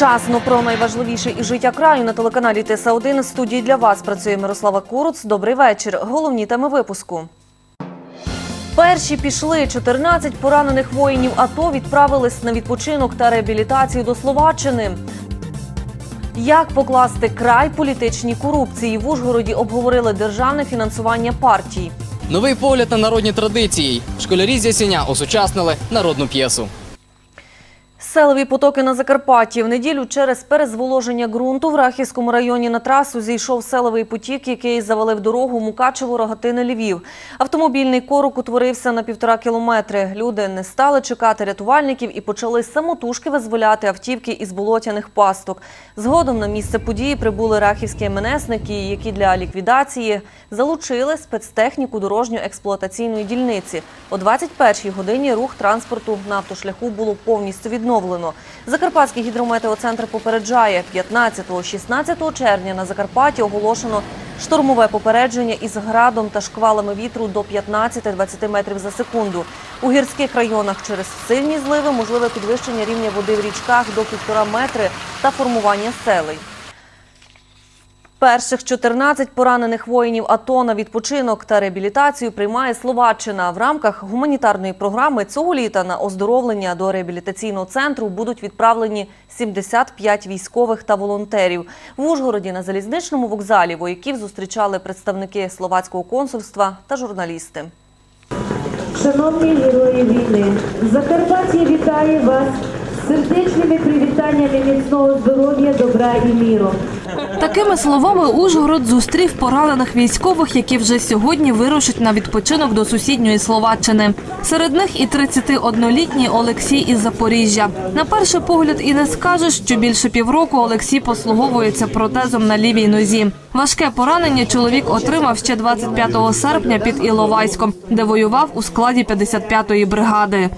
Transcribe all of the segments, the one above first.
Вчасно про найважливіше із життя краю на телеканалі ТСА 1 В студії для вас працює Мирослава Куруц. Добрий вечір. Головні теми випуску. Перші пішли 14 поранених воїнів АТО відправились на відпочинок та реабілітацію до Словаччини. Як покласти край політичній корупції в Ужгороді обговорили державне фінансування партій. Новий погляд на народні традиції. Школярі з Ясеня осучаснили народну п'єсу. Селові потоки на Закарпатті. В неділю через перезволоження ґрунту в Рахівському районі на трасу зійшов селовий потік, який завалив дорогу Мукачево, Рогатини, Львів. Автомобільний корок утворився на півтора кілометри. Люди не стали чекати рятувальників і почали самотужки визволяти автівки із болотяних пасток. Згодом на місце події прибули рахівські МНСники, які для ліквідації залучили спецтехніку дорожньо-експлуатаційної дільниці. О 21-й годині рух транспорту на автошляху було повністю відновлено. Закарпатський гідрометеоцентр попереджає, 15-16 червня на Закарпатті оголошено штормове попередження із градом та шквалами вітру до 15-20 метрів за секунду. У гірських районах через сильні зливи можливе підвищення рівня води в річках до 1,5 метри та формування селей. Перших 14 поранених воїнів АТО на відпочинок та реабілітацію приймає Словаччина. В рамках гуманітарної програми цього літа на оздоровлення до реабілітаційного центру будуть відправлені 75 військових та волонтерів. В Ужгороді на залізничному вокзалі вояків зустрічали представники словацького консульства та журналісти. Шановні герої війни, Закарпаття вітає вас з сердечними привітаннями міцного здоров'я, добра і міру. Такими словами Ужгород зустрів поранених військових, які вже сьогодні вирушать на відпочинок до сусідньої Словаччини. Серед них і 31-літній Олексій із Запоріжжя. На перший погляд і не скажеш, що більше півроку Олексій послуговується протезом на лівій нозі. Важке поранення чоловік отримав ще 25 серпня під Іловайськом, де воював у складі 55-ї бригади.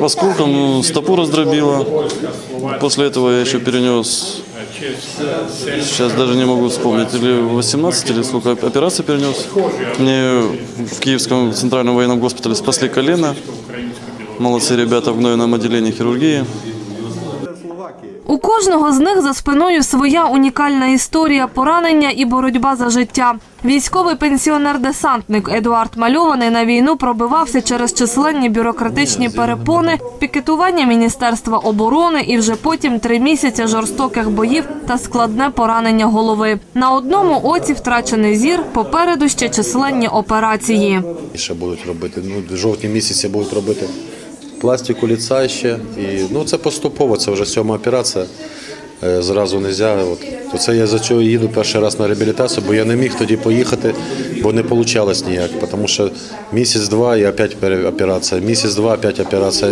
Осколком ну, стопу раздробило. После этого я еще перенес, сейчас даже не могу вспомнить, или 18, или сколько операций перенес. Мне в Киевском центральном военном госпитале спасли колено. Молодцы ребята в гнойном отделении хирургии. У кожного з них за спиною своя унікальна історія поранення і боротьба за життя. Військовий пенсіонер-десантник Едуард Мальований на війну пробивався через численні бюрократичні перепони, пікетування Міністерства оборони і вже потім три місяці жорстоких боїв та складне поранення голови. На одному оці втрачений зір, попереду ще численні операції. Ще будуть робити. Ну, в жовтні місяці будуть робити пластику ліца ще. І, ну, це поступово, це вже сьома операція. Е, Зразу не можна. То це я за цього їду перший раз на реабілітацію, бо я не міг тоді поїхати, бо не вийшло ніяк. Тому що місяць-два і опять операція, місяць-два опять операція.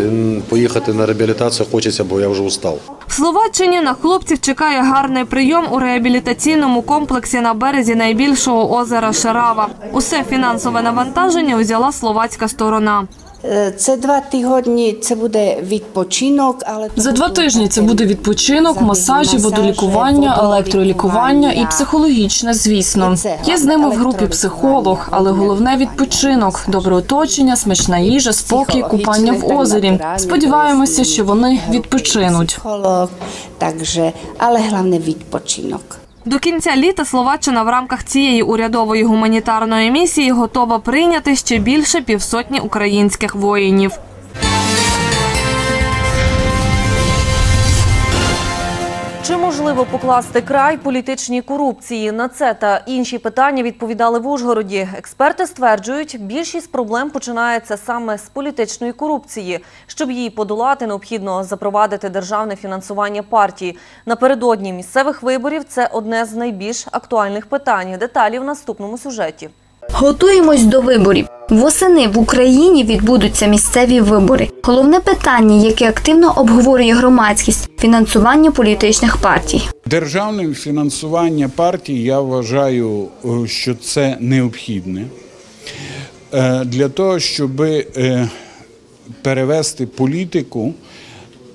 Поїхати на реабілітацію хочеться, бо я вже устав. В Словаччині на хлопців чекає гарний прийом у реабілітаційному комплексі на березі найбільшого озера Шарава. Усе фінансове навантаження взяла словацька сторона. Е, Це два тижні, це буде відпочинок, але За два тижні це буде відпочинок, масажі, водолікування, електролікування і психологічне, звісно. Є з ними в групі психолог, але головне відпочинок, добре оточення, смачна їжа, спокій, купання в озері. Сподіваємося, що вони відпочинуть. Психолог, takže, але головне відпочинок. До кінця літа Словаччина в рамках цієї урядової гуманітарної місії готова прийняти ще більше півсотні українських воїнів. Чи можливо покласти край політичній корупції? На це та інші питання відповідали в Ужгороді. Експерти стверджують, більшість проблем починається саме з політичної корупції. Щоб її подолати, необхідно запровадити державне фінансування партії. Напередодні місцевих виборів це одне з найбільш актуальних питань. Деталі в наступному сюжеті. Готуємось до виборів. Восени в Україні відбудуться місцеві вибори. Головне питання, яке активно обговорює громадськість фінансування політичних партій. Державне фінансування партій я вважаю, е, що це необхідне е, для того, щоб е, перевести політику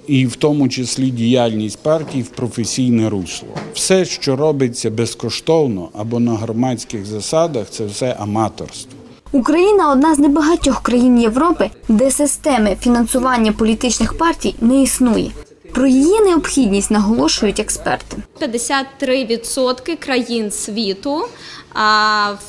і в тому числі діяльність партій в професійне русло. Все, що робиться безкоштовно або на громадських засадах, це все аматорство. Україна одна з небагатьох країн Європи, де системи фінансування політичних партій не існує. Про її необхідність наголошують експерти. 53% країн світу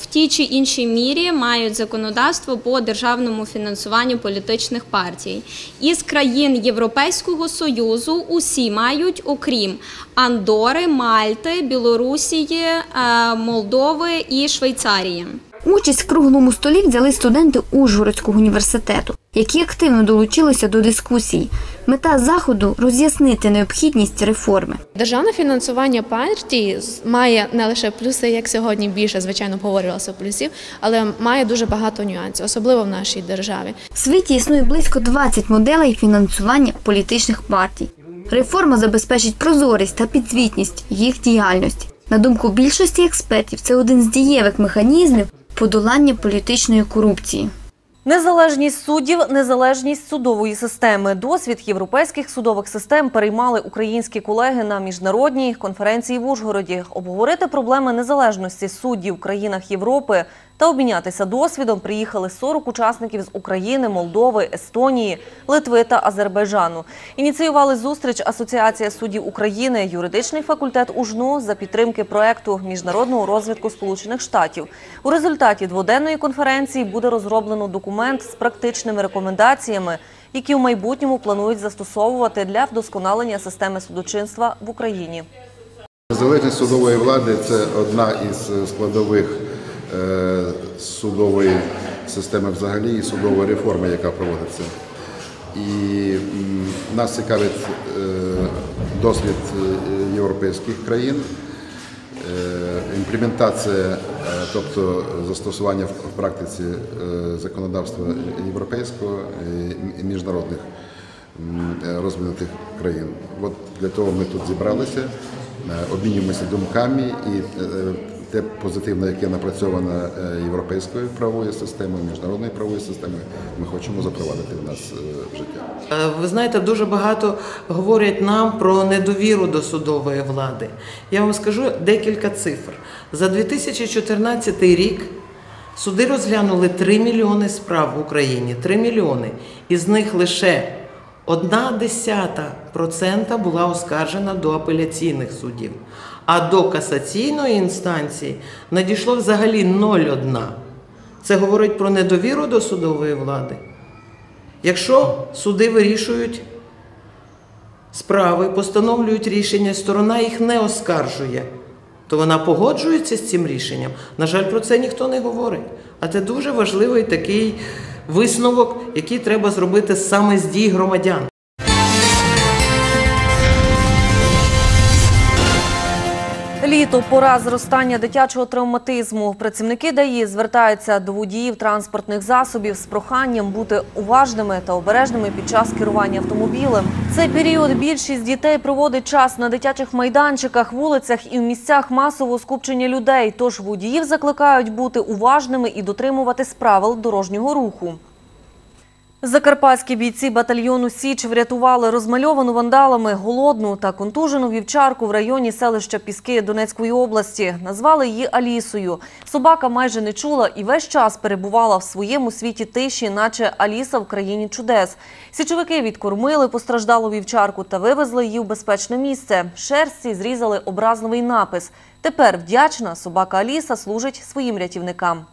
в тій чи іншій мірі мають законодавство по державному фінансуванню політичних партій. Із країн Європейського союзу усі мають, окрім Андори, Мальти, Білорусії, е, Молдови і Швейцарії. Участь в круглому столі взяли студенти Ужгородського університету, які активно долучилися до дискусії. Мета заходу роз'яснити необхідність реформи. Державне фінансування партії має не лише плюси, як сьогодні більше, звичайно, обговорювалося плюсів, але має дуже багато нюансів, особливо в нашій державі. В світі існує близько 20 моделей фінансування політичних партій. Реформа забезпечить прозорість та підзвітність їх діяльності. На думку більшості експертів, це один з дієвих механізмів подолання політичної корупції. Незалежність суддів, незалежність судової системи. Досвід європейських судових систем переймали українські колеги на міжнародній конференції в Ужгороді. Обговорити проблеми незалежності суддів в країнах Європи та обмінятися досвідом приїхали 40 учасників з України, Молдови, Естонії, Литви та Азербайджану. Ініціювали зустріч Асоціація суддів України, юридичний факультет УЖНУ за підтримки проекту міжнародного розвитку Сполучених Штатів. У результаті дводенної конференції буде розроблено документ з практичними рекомендаціями, які в майбутньому планують застосовувати для вдосконалення системи судочинства в Україні. Незалежність судової влади це одна із складових судової системи взагалі і судової реформи, яка проводиться. І нас цікавить е, досвід е, європейських країн, е, імплементація, е, тобто застосування в практиці е, законодавства європейського і міжнародних е, розвинутих країн. От для того ми тут зібралися, е, обмінюємося думками і е, те позитивне, яке напрацьовано е, європейською правовою системою, міжнародною правовою системою, ми хочемо запровадити в нас е, в життя. Е, Ви знаєте, дуже багато говорять нам про недовіру до судової влади. Я вам скажу декілька цифр. За 2014 рік суди розглянули 3 мільйони справ в Україні. 3 мільйони. Із них лише одна десята процента була оскаржена до апеляційних судів. А до касаційної інстанції надійшло взагалі 0,1. Це говорить про недовіру до судової влади. Якщо суди вирішують справи, постановлюють рішення, сторона їх не оскаржує, то вона погоджується з цим рішенням. На жаль, про це ніхто не говорить. А це дуже важливий такий висновок, який треба зробити саме з дій громадян. Літо пора зростання дитячого травматизму. Працівники ДАІ звертаються до водіїв транспортних засобів з проханням бути уважними та обережними під час керування автомобілем. Цей період більшість дітей проводить час на дитячих майданчиках, вулицях і в місцях масового скупчення людей. Тож водіїв закликають бути уважними і дотримуватись правил дорожнього руху. Закарпатські бійці батальйону Січ врятували розмальовану вандалами голодну та контужену вівчарку в районі селища Піски Донецької області. Назвали її Алісою. Собака майже не чула і весь час перебувала в своєму світі тиші, наче Аліса в країні чудес. Січовики відкормили постраждалу вівчарку та вивезли її в безпечне місце. Шерсті зрізали образливий напис. Тепер вдячна собака Аліса служить своїм рятівникам.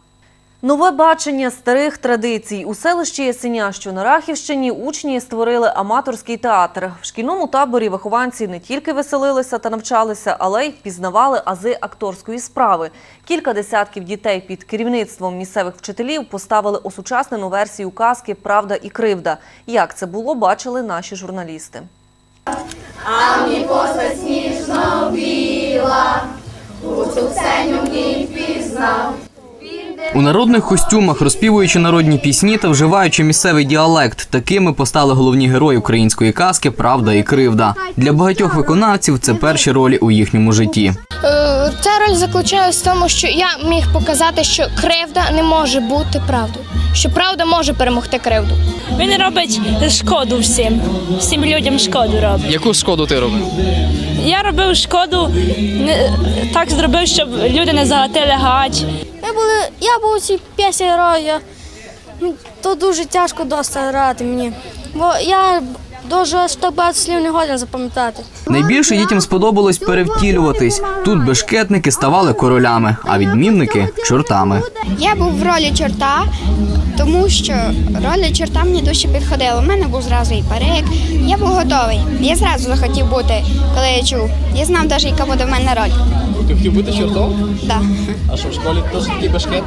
Нове бачення старих традицій. У селищі Ясеня, що на Рахівщині, учні створили аматорський театр. В шкільному таборі вихованці не тільки веселилися та навчалися, але й пізнавали ази акторської справи. Кілька десятків дітей під керівництвом місцевих вчителів поставили осучаснену версію казки Правда і кривда. Як це було, бачили наші журналісти. А мені постать сніжно біла, у цю сеню мені впізнав. У народних костюмах, розпівуючи народні пісні та вживаючи місцевий діалект, такими постали головні герої української казки Правда і кривда. Для багатьох виконавців це перші ролі у їхньому житті. Е, Ця роль заключалась в тому, що я міг показати, що кривда не може бути правдою, що правда може перемогти кривду. Він робить шкоду всім, всім людям шкоду робить. Яку шкоду ти робив? Я робив шкоду, не- так зробив, щоб люди не загатили гать. Ми були, я був ці цій п'єсі. Ну, То дуже тяжко досить грати мені. Бо я Дуже так багато слів не годен запам'ятати. Найбільше дітям сподобалось перевтілюватись. Тут бешкетники ставали королями, а відмінники чортами. Я був в ролі чорта, тому що роль чорта мені дуже підходила. У мене був зразу і парик. Я був готовий. Я зразу захотів бути, коли я чув. Я знав навіть, яка буде в мене роль. Ти хотів бути чортом? Да. А що в школі теж такий бешкетник?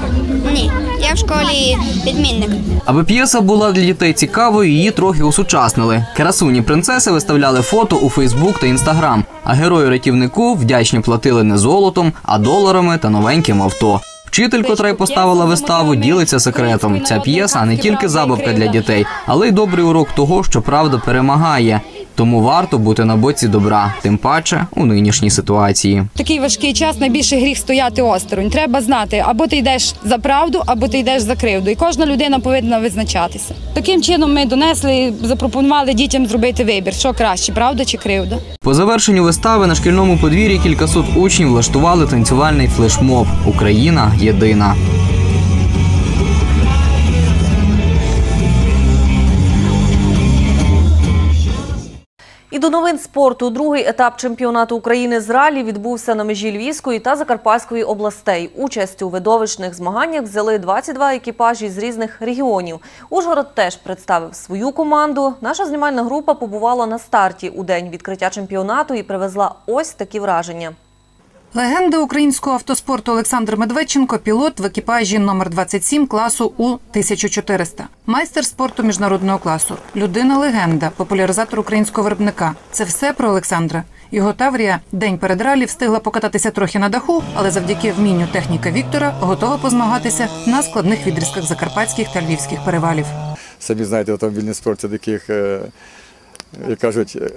Ні, я в школі відмінник. Аби п'єса була для дітей цікавою, її трохи усучаснили. Красуні принцеси виставляли фото у Фейсбук та Інстаграм, а герою рятівнику вдячні платили не золотом, а доларами та новеньким авто. Вчитель, й поставила виставу, ділиться секретом. Ця п'єса не тільки забавка для дітей, але й добрий урок того, що правда перемагає. Тому варто бути на боці добра, тим паче у нинішній ситуації. такий важкий час найбільше гріх стояти осторонь. Треба знати, або ти йдеш за правду, або ти йдеш за кривду. І кожна людина повинна визначатися. Таким чином ми донесли, запропонували дітям зробити вибір, що краще, правда чи кривда. По завершенню вистави на шкільному подвір'ї кількасот учнів влаштували танцювальний флешмоб Україна єдина. До новин спорту. Другий етап чемпіонату України з ралі відбувся на межі Львівської та Закарпатської областей. Участь у видовищних змаганнях взяли 22 екіпажі з різних регіонів. Ужгород теж представив свою команду. Наша знімальна група побувала на старті у день відкриття чемпіонату і привезла ось такі враження. Легенда українського автоспорту Олександр Медведченко пілот в екіпажі номер 27 класу У 1400 майстер спорту міжнародного класу, людина легенда, популяризатор українського виробника. Це все про Олександра. Його Таврія день перед ралі встигла покататися трохи на даху, але завдяки вмінню техніка Віктора готова позмагатися на складних відрізках закарпатських та львівських перевалів. Самі знаєте, автомобільний спорт це таких, е, як кажуть, е,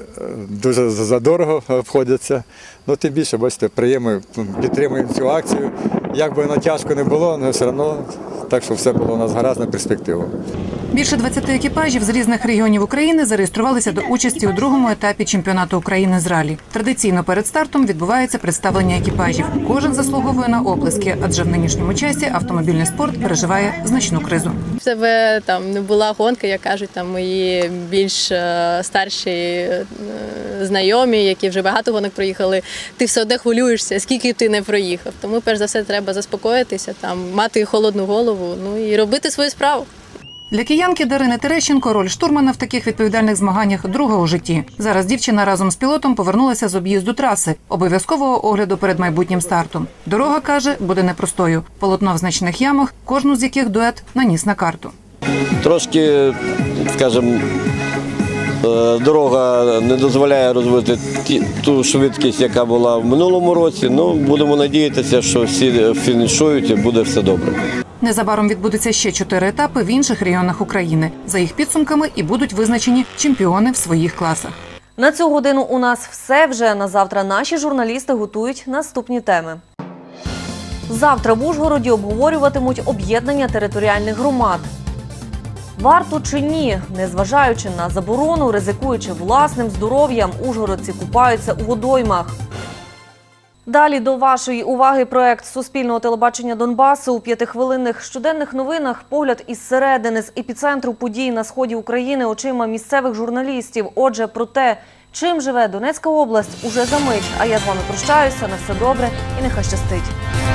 дуже задорого обходяться. Ну, тим більше, бачите, приємно підтримуємо цю акцію. Як би воно тяжко не було, але все одно так, що все було у нас гаразд на перспективу. Більше 20 екіпажів з різних регіонів України зареєструвалися до участі у другому етапі чемпіонату України з ралі. Традиційно перед стартом відбувається представлення екіпажів. Кожен заслуговує на оплески, адже в нинішньому часі автомобільний спорт переживає значну кризу. В себе там не була гонка, як кажуть, там мої більш е, старші е, знайомі, які вже багато гонок проїхали. Ти все одно хвилюєшся, скільки ти не проїхав. Тому перш за все треба заспокоїтися, там мати холодну голову, ну і робити свою справу. Для киянки Дарини Терещенко роль штурмана в таких відповідальних змаганнях друга у житті. Зараз дівчина разом з пілотом повернулася з об'їзду траси, обов'язкового огляду перед майбутнім стартом. Дорога каже, буде непростою. Полотно в значних ямах, кожну з яких дует наніс на карту. Трошки, скажімо, дорога не дозволяє розвити ті- ту швидкість, яка була в минулому році. Ну, будемо надіятися, що всі фінішують і буде все добре. Незабаром відбудуться ще чотири етапи в інших регіонах України. За їх підсумками і будуть визначені чемпіони в своїх класах. На цю годину у нас все вже на завтра. Наші журналісти готують наступні теми. Завтра в Ужгороді обговорюватимуть об'єднання територіальних громад. Варто чи ні, незважаючи на заборону, ризикуючи власним здоров'ям, ужгородці купаються у водоймах. Далі до вашої уваги проект Суспільного телебачення Донбасу у п'ятихвилинних щоденних новинах. Погляд із середини з епіцентру подій на сході України очима місцевих журналістів. Отже, про те, чим живе Донецька область, уже за мить. А я з вами прощаюся. На все добре і нехай щастить.